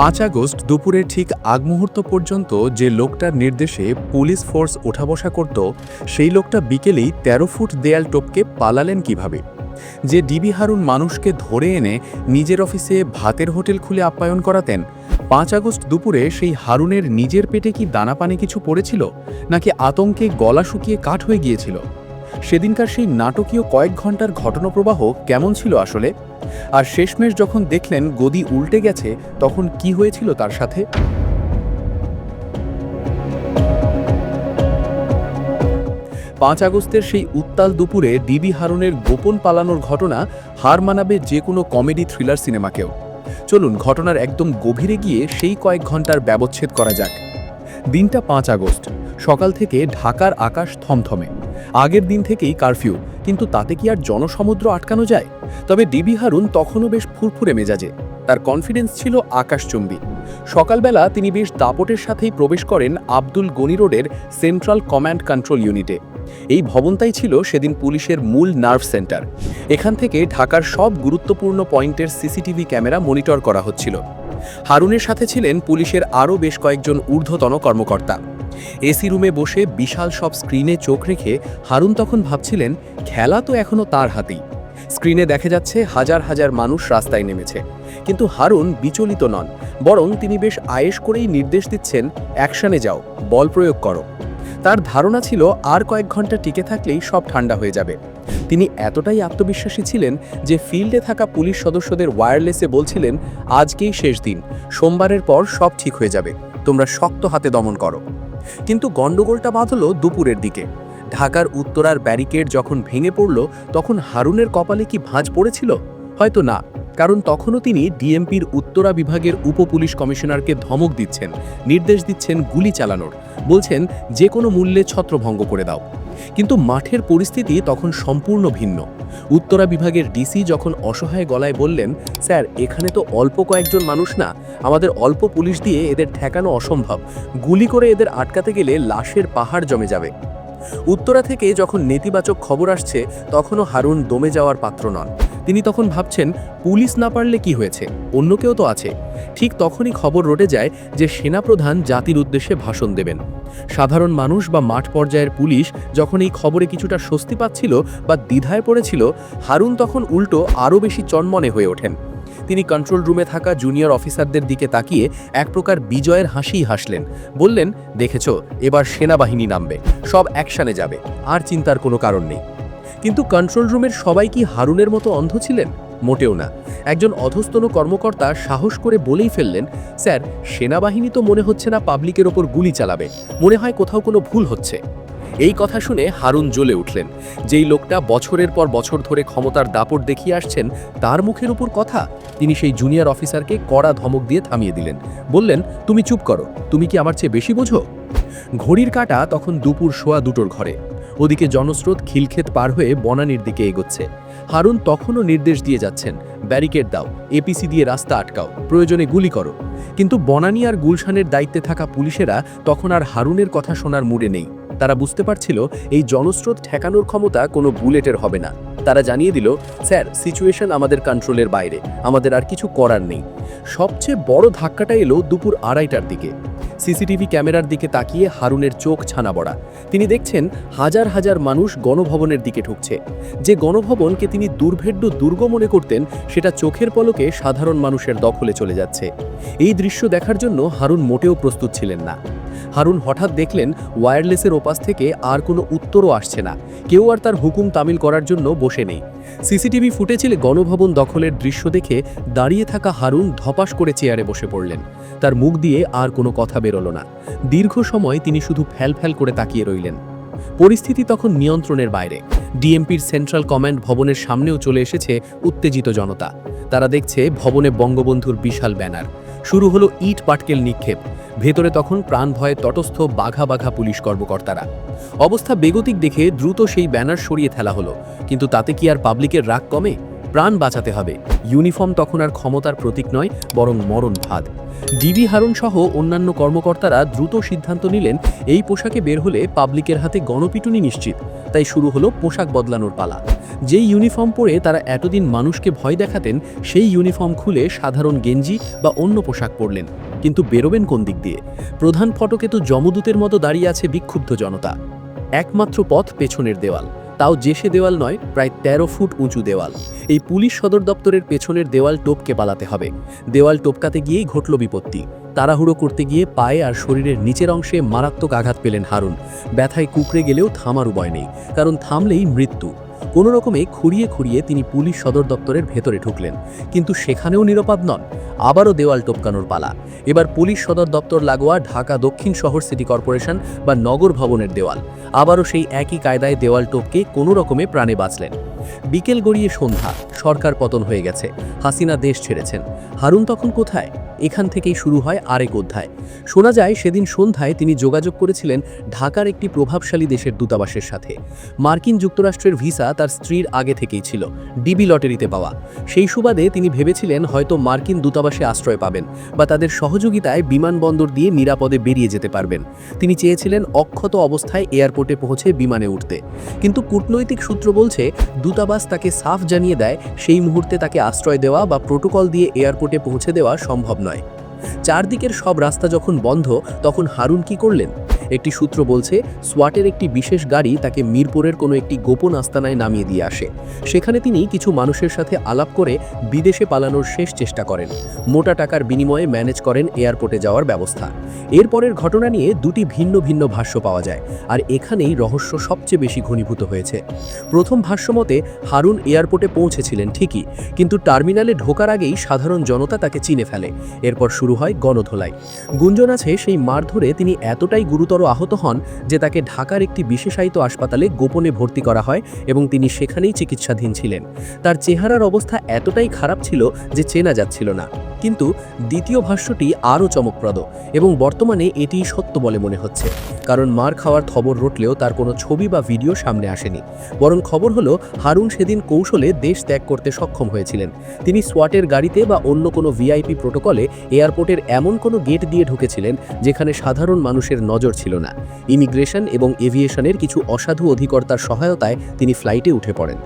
পাঁচ আগস্ট দুপুরের ঠিক আগ মুহূর্ত পর্যন্ত যে লোকটার নির্দেশে পুলিশ ফোর্স ওঠা বসা করত, সেই লোকটা বিকেলেই ১৩ ফুট দেয়াল টপকে পালালেন কীভাবে? যে ডিবি হারুন মানুষকে ধরে এনে নিজের অফিসে ভাতের হোটেল খুলে আপ্যায়ন করাতেন, পাঁচ আগস্ট দুপুরে সেই হারুনের নিজের পেটে কি দানা পানি কিছু পড়েছিল, নাকি আতঙ্কে গলা শুকিয়ে কাঠ হয়ে গিয়েছিল? সেদিনকার সেই নাটকীয় কয়েক ঘণ্টার ঘটনাপ্রবাহ কেমন ছিল আসলে? আর শেষমেশ যখন দেখলেন গদি উল্টে গেছে, তখন কি হয়েছিল তার সাথে? পাঁচ আগস্টের সেই উত্তাল দুপুরে ডিবি হারুনের গোপন পালানোর ঘটনা হার মানাবে যে কোনো কমেডি থ্রিলার সিনেমাকেও। চলুন, ঘটনার একদম গভীরে গিয়ে সেই কয়েক ঘণ্টার ব্যবচ্ছেদ করা যাক। দিনটা পাঁচ আগস্ট, সকাল থেকে ঢাকার আকাশ থমথমে। আগের দিন থেকেই কারফিউ, কিন্তু তাতে কি আর জনসমুদ্র আটকানো যায়? তবে ডিবি হারুন তখনও বেশ ফুরফুরে মেজাজে। তার কনফিডেন্স ছিল আকাশচুম্বী। সকালবেলা তিনি বেশ দাপটের সাথেই প্রবেশ করেন আব্দুল গনি রোডের সেন্ট্রাল কমান্ড কন্ট্রোল ইউনিটে এই ভবনটাই ছিল সেদিন পুলিশের মূল নার্ভ সেন্টার এখান থেকে ঢাকার সব গুরুত্বপূর্ণ পয়েন্টের সিসিটিভি ক্যামেরা মনিটর করা হচ্ছিল। হারুনের সাথে ছিলেন পুলিশের আরও বেশ কয়েকজন ঊর্ধ্বতন কর্মকর্তা। এসি রুমে বসে বিশাল সব স্ক্রিনে চোখ রেখে হারুন তখন ভাবছিলেন, খেলা তো এখনও তার হাতেই। স্ক্রিনে দেখা যাচ্ছে হাজার হাজার মানুষ রাস্তায় নেমেছে। কিন্তু হারুন বিচলিত নন, বরং তিনি বেশ আয়েশ করেই নির্দেশ দিচ্ছেন, অ্যাকশনে যাও, বল প্রয়োগ করো। তার ধারণা ছিল আর কয়েক ঘণ্টা টিকে থাকলেই সব ঠান্ডা হয়ে যাবে। তিনি এতটাই আত্মবিশ্বাসী ছিলেন যে ফিল্ডে থাকা পুলিশ সদস্যদের ওয়্যারলেসে বলছিলেন, আজকেই শেষ দিন, সোমবারের পর সব ঠিক হয়ে যাবে, তোমরা শক্ত হাতে দমন করো। কিন্তু গণ্ডগোলটা বাঁধল দুপুরের দিকে। ঢাকার উত্তরার ব্যারিকেড যখন ভেঙে পড়ল, তখন হারুনের কপালে কি ভাঁজ পড়েছিল? হয়তো না। কারণ তখনও তিনি ডিএমপির উত্তরা বিভাগের উপ পুলিশ কমিশনারকে ধমক দিচ্ছেন, নির্দেশ দিচ্ছেন গুলি চালানোর। বলছেন, যে কোনো মূল্যে ছত্রভঙ্গ করে দাও। কিন্তু মাঠের পরিস্থিতি তখন সম্পূর্ণ ভিন্ন। উত্তরা বিভাগের ডিসি যখন অসহায় গলায় বললেন, স্যার, এখানে তো অল্প কয়েকজন মানুষ না, আমাদের অল্প পুলিশ দিয়ে এদের ঠেকানো অসম্ভব। গুলি করে এদের আটকাতে গেলে লাশের পাহাড় জমে যাবে। উত্তরা থেকে যখন নেতিবাচক খবর আসছে, তখনও হারুন দমে যাওয়ার পাত্র নন। তিনি তখন ভাবছেন, পুলিশ না পারলে কি হয়েছে? অন্য কেউ তো আছে। ঠিক তখনই খবর রটে যায় যে, সেনাপ্রধান জাতির উদ্দেশ্যে ভাষণ দেবেন। সাধারণ মানুষ বা মাঠ পর্যায়ের পুলিশ যখন এই খবরে কিছুটা স্বস্তি পাচ্ছিল বা দ্বিধায় পড়েছিল, হারুন তখন উল্টো আরও বেশি চনমনে হয়ে ওঠেন। তিনি কন্ট্রোল রুমে থাকা জুনিয়র অফিসারদের দিকে তাকিয়ে এক প্রকার বিজয়ের হাসিই হাসলেন। বললেন, দেখেছ, এবার সেনাবাহিনী নামবে, সব অ্যাকশনে যাবে, আর চিন্তার কোনো কারণ নেই। কিন্তু কন্ট্রোল রুমের সবাই কি হারুনের মতো অন্ধ ছিলেন? মোটেও না। একজন অধস্তন কর্মকর্তা সাহস করে বলেই ফেললেন, স্যার, সেনাবাহিনী তো মনে হচ্ছে না পাবলিকের ওপর গুলি চালাবে, মনে হয় কোথাও কোনো ভুল হচ্ছে। এই কথা শুনে হারুন জ্বলে উঠলেন। যেই লোকটা বছরের পর বছর ধরে ক্ষমতার দাপট দেখিয়ে আসছেন, তার মুখের উপর কথা। তিনি সেই জুনিয়র অফিসারকে কড়া ধমক দিয়ে থামিয়ে দিলেন। বললেন, তুমি চুপ করো, তুমি কি আমার চেয়ে বেশি বোঝো? ঘড়ির কাটা তখন দুপুর শোয়া দুটোর ঘরে। ওদিকে জনস্রোত খিলক্ষেত পার হয়ে বনানীর দিকে এগোচ্ছে। হারুন তখনও নির্দেশ দিয়ে যাচ্ছেন, ব্যারিকেড দাও এপিসি দিয়ে রাস্তা আটকাও, প্রয়োজনে গুলি করো। কিন্তু বনানী আর গুলশানের দায়িত্বে থাকা পুলিশেরা তখন আর হারুনের কথা শোনার মুডে নেই। তারা বুঝতে পারছিল এই জনস্রোত ঠেকানোর ক্ষমতা কোনো বুলেটের হবে না। তারা জানিয়ে দিল, স্যার, সিচুয়েশন আমাদের কন্ট্রোলের বাইরে। আমাদের আর কিছু করার নেই। সবচেয়ে বড় ধাক্কাটা এলো দুপুর আড়াইটার দিকে। সিসিটিভি ক্যামেরার দিকে তাকিয়ে হারুনের চোখ ছানা বড়া। তিনি দেখছেন হাজার হাজার মানুষ গণভবনের দিকে ঢুকছে। যে গণভবনকে তিনি দুর্ভেদ্য দুর্গ মনে করতেন, সেটা চোখের পলকে সাধারণ মানুষের দখলে চলে যাচ্ছে। এই দৃশ্য দেখার জন্য হারুন মোটেও প্রস্তুত ছিলেন না। হারুন হঠাৎ দেখলেন ওয়্যারলেসের ওপাশ থেকে আর কোনো উত্তরও আসছে না। কেউ আর তার হুকুম তামিল করার জন্য বসে নেই। সিসিটিভি ফুটেজে গণভবন দখলের দৃশ্য দেখে দাঁড়িয়ে থাকা হারুন ধপাস করে চেয়ারে বসে পড়লেন। তার মুখ দিয়ে আর কোনো কথা বেরোলো না। দীর্ঘ সময় তিনি শুধু ফ্যাল ফ্যাল করে তাকিয়ে রইলেন। পরিস্থিতি তখন নিয়ন্ত্রণের বাইরে। ডিএমপির সেন্ট্রাল কমান্ড ভবনের সামনেও চলে এসেছে উত্তেজিত জনতা। তারা দেখছে ভবনে বঙ্গবন্ধুর বিশাল ব্যানার। শুরু হলো ইট পাটকেল নিক্ষেপ। ভেতরে তখন প্রাণ ভয়ে তটস্থ বাঘা বাঘা পুলিশ কর্মকর্তারা। অবস্থা বেগতিক দেখে দ্রুত সেই ব্যানার সরিয়ে ফেলা হলো। কিন্তু তাতে কি আর পাবলিকের রাগ কমে? প্রাণ বাঁচাতে হবে। ইউনিফর্ম তখন আর ক্ষমতার প্রতীক নয়, বরং মরণ ভাদ ডিবি হারুন সহ অন্যান্য কর্মকর্তারা দ্রুত সিদ্ধান্ত নিলেন, এই পোশাকে বের হলে পাবলিকের হাতে গণপিটুনি নিশ্চিত। তাই শুরু হলো পোশাক বদলানোর পালা। যেই ইউনিফর্ম পরে তারা এতদিন মানুষকে ভয় দেখাতেন, সেই ইউনিফর্ম খুলে সাধারণ গেঞ্জি বা অন্য পোশাক পরলেন। কিন্তু বেরোবেন কোন দিক দিয়ে? প্রধান ফটকে তো যমদূতের মতো দাঁড়িয়ে আছে বিক্ষুব্ধ জনতা। একমাত্র পথ পেছনের দেওয়াল। তাও যেসে দেওয়াল নয়, প্রায় ১৩ ফুট উঁচু দেওয়াল। এই পুলিশ সদর দপ্তরের পেছনের দেওয়াল টোপকে পালাতে হবে। দেওয়াল টোপকাতে গিয়েই ঘটল বিপত্তি। তাড়াহুড়ো করতে গিয়ে পায়ে আর শরীরের নিচের অংশে মারাত্মক আঘাত পেলেন হারুন। ব্যথায় কুকড়ে গেলেও থামার উপায় নেই, কারণ থামলেই মৃত্যু। কোনো রকমে খুঁড়িয়ে খুঁড়িয়ে তিনি পুলিশ সদর দপ্তরের ভেতরে ঢুকলেন, কিন্তু সেখানেও নিরাপদ নন। আবারও দেওয়াল টপকানোর পালা। এবার পুলিশ সদর দপ্তর লাগোয়া ঢাকা দক্ষিণ শহর সিটি কর্পোরেশন বা নগর ভবনের দেওয়াল। আবারও সেই একই কায়দায় দেওয়াল টোপকে কোনো রকমে প্রাণে বাঁচলেন। বিকেল গড়িয়ে সন্ধ্যা, সরকার পতন হয়ে গেছে, হাসিনা দেশ ছেড়েছেন। হারুন তখন কোথায়? এখান থেকেই শুরু হয় আরেক অধ্যায়। শোনা যায় সেদিন সন্ধ্যায় তিনি যোগাযোগ করেছিলেন ঢাকার একটি প্রভাবশালী দেশের দূতাবাসের সাথে। মার্কিন যুক্তরাষ্ট্রের ভিসা তার স্ত্রীর আগে থেকেই ছিল, ডিবি লটারিতে পাওয়া। সেই সুবাদে তিনি ভেবেছিলেন হয়তো মার্কিন দূতাবাসে আশ্রয় পাবেন বা তাদের সহযোগিতায় বিমানবন্দর দিয়ে নিরাপদে বেরিয়ে যেতে পারবেন। তিনি চেয়েছিলেন অক্ষত অবস্থায় এয়ারপোর্টে পৌঁছে বিমানে উঠতে। কিন্তু কূটনৈতিক সূত্র বলছে, দূতাবাস তাকে সাফ জানিয়ে দেয়, সেই মুহূর্তে তাকে আশ্রয় দেওয়া বা প্রোটোকল দিয়ে এয়ারপোর্টে পৌঁছে দেওয়া সম্ভব নয়। চারদিকের সব রাস্তা যখন বন্ধ, তখন হারুন কি করলেন? একটি সূত্র বলছে, সোয়াটের একটি বিশেষ গাড়ি তাকে মিরপুরের কোনো একটি গোপন আস্তানায় নামিয়ে দিয়ে আসে। সেখানে তিনি কিছু মানুষের সাথে আলাপ করে বিদেশে পালানোর শেষ চেষ্টা করেন। মোটা টাকার বিনিময়ে ম্যানেজ করেন এয়ারপোর্টে যাওয়ার ব্যবস্থা। এরপরের ঘটনা নিয়ে দুটি ভিন্ন ভিন্ন ভাষ্য পাওয়া যায়, আর এখানেই রহস্য সবচেয়ে বেশি ঘনীভূত হয়েছে। প্রথম ভাষ্য মতে, হারুন এয়ারপোর্টে পৌঁছেছিলেন ঠিকই, কিন্তু টার্মিনালে ঢোকার আগেই সাধারণ জনতা তাকে চিনে ফেলে। এরপর শুরু হয় গণধোলাই। গুঞ্জন আছে সেই মারধরে তিনি এতটাই গুরুতর আহত হন যে তাকে ঢাকার একটি বিশেষায়িত হাসপাতালে গোপনে ভর্তি করা হয় এবং তিনি সেখানেই চিকিৎসাধীন ছিলেন। তার চেহারার অবস্থা এতটাই খারাপ ছিল যে চেনা যাচ্ছিল না। কিন্তু দ্বিতীয় ভাষ্যটি আরও চমকপ্রদ এবং বর্তমানে এটি সত্য বলে মনে হচ্ছে, কারণ মার খাওয়ার খবর রটলেও তার কোনো ছবি বা ভিডিও সামনে আসেনি। বরং খবর হলো, হারুন সেদিন কৌশলে দেশ ত্যাগ করতে সক্ষম হয়েছিলেন। তিনি সোয়াটের গাড়িতে বা অন্য কোনো ভিআইপি প্রোটোকলে এয়ারপোর্টের এমন কোনো গেট দিয়ে ঢুকেছিলেন যেখানে সাধারণ মানুষের নজর ছিল না। ইমিগ্রেশন এবং এভিয়েশনের কিছু অসাধু অধিকর্তার সহায়তায় তিনি ফ্লাইটে উঠে পড়েন।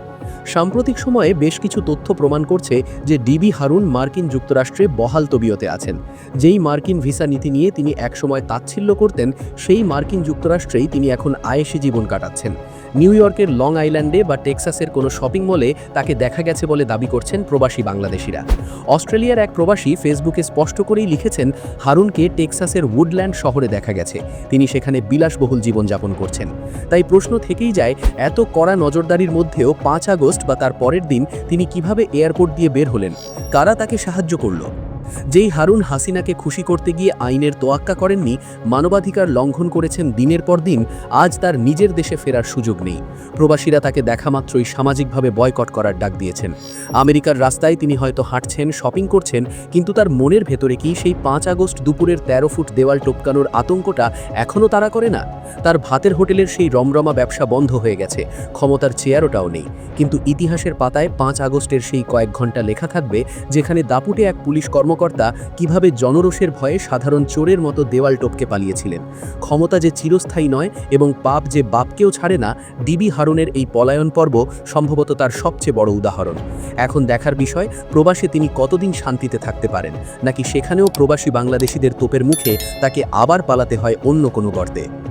সাম্প্রতিক সময়ে বেশ কিছু তথ্য প্রমাণ করছে যে ডিবি হারুন মার্কিন যুক্তরাষ্ট্রে বহাল তবিয়তে আছেন। যেই মার্কিন ভিসা নীতি নিয়ে তিনি একসময় তাচ্ছিল্য করতেন, সেই মার্কিন যুক্তরাষ্ট্রেই তিনি এখন আয়েসি জীবন কাটাচ্ছেন। নিউ ইয়র্কের লং আইল্যান্ডে বা টেক্সাসের কোনো শপিং মলে তাকে দেখা গেছে বলে দাবি করছেন প্রবাসী বাংলাদেশিরা। অস্ট্রেলিয়ার এক প্রবাসী ফেসবুকে স্পষ্ট করেই লিখেছেন, হারুনকে টেক্সাসের উডল্যান্ড শহরে দেখা গেছে। তিনি সেখানে বিলাসবহুল জীবনযাপন করছেন। তাই প্রশ্ন থেকেই যায়, এত কড়া নজরদারির মধ্যেও পাঁচ আগস্ট বা তার পরের দিন তিনি কীভাবে এয়ারপোর্ট দিয়ে বের হলেন? কারা তাকে সাহায্য করল? যেই হারুন হাসিনাকে খুশি করতে গিয়ে আইনের তোয়াক্কা করেননি, মানবাধিকার লঙ্ঘন করেছেন দিনের পর দিন, আজ তার নিজের দেশে ফেরার সুযোগ নেই। প্রবাসীরা তাকে দেখা মাত্রই সামাজিকভাবে বয়কট করার ডাক দিয়েছেন। আমেরিকার রাস্তায় তিনি হয়তো হাঁটছেন, শপিং করছেন, কিন্তু তার মনের ভেতরে কি সেই পাঁচ আগস্ট দুপুরের ১৩ ফুট দেওয়াল টপকানোর আতঙ্কটা এখনও তারা করে না? তার ভাতের হোটেলের সেই রমরমা ব্যবসা বন্ধ হয়ে গেছে। ক্ষমতার চেয়ারওটাও নেই। কিন্তু ইতিহাসের পাতায় পাঁচ আগস্টের সেই কয়েক ঘণ্টা লেখা থাকবে, যেখানে দাপুটে এক পুলিশ কর্মকর্তা কীভাবে জনরোষের ভয়ে সাধারণ চোরের মতো দেওয়াল টপকে পালিয়েছিলেন। ক্ষমতা যে চিরস্থায়ী নয় এবং পাপ যে বাপকেও ছাড়ে না, ডিবি হারুনের এই পলায়ন পর্ব সম্ভবত তার সবচেয়ে বড় উদাহরণ। এখন দেখার বিষয়, প্রবাসে তিনি কতদিন শান্তিতে থাকতে পারেন? নাকি সেখানেও প্রবাসী বাংলাদেশিদের তোপের মুখে তাকে আবার পালাতে হয় অন্য কোনো গর্তে?